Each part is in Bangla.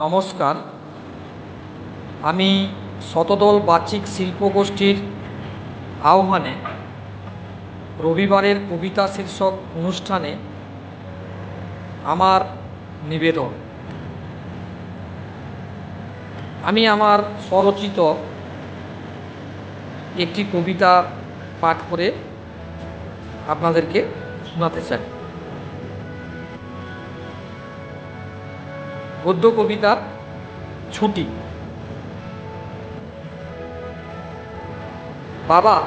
নমস্কার। আমি শতদল বাচিক শিল্পগোষ্ঠীর আহ্বানে রবিবারের কবিতা শীর্ষক অনুষ্ঠানে আমার নিবেদন। আমি আমার স্বরচিত একটি কবিতা পাঠ করে আপনাদেরকে শোনাতে চাই। গদ্য কবিতা ছুটি। বাবা,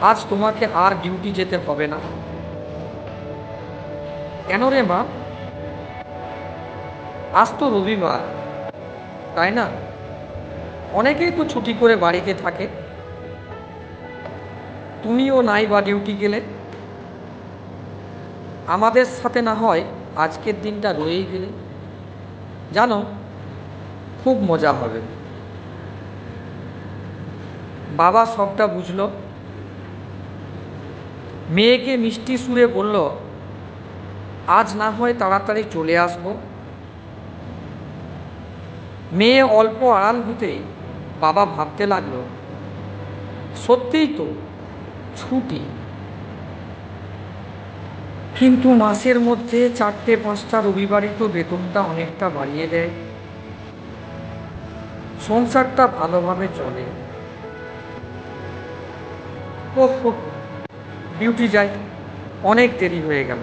আজ তোমাকে আর ডিউটি যেতে হবে না। কেন রে মা? আজ তো রবিবার, তাই না? অনেকেই তো ছুটি করে বাড়িতে থাকে। তুমিও নাই বা ডিউটি গেলে। আমাদের সাথে না হয় আজকের দিনটা রয়েই গেলে। জানো, খুব মজা হবে। বাবা সবটা বুঝলো। মেয়েকে মিষ্টি সুরে বলল, আজ না হয় তাড়াতাড়ি চলে আসব। মেয়ে অল্প আড়াল হতেই বাবা ভাবতে লাগল, সত্যিই তো ছুটি। কিন্তু মাসের মধ্যে চারটে পাঁচটা রবিবারে তো বেতনটা অনেকটা বাড়িয়ে দেয়। সংসারটা ভালোভাবে চলে। ও ডিউটি যায় অনেক দেরি হয়ে গেল।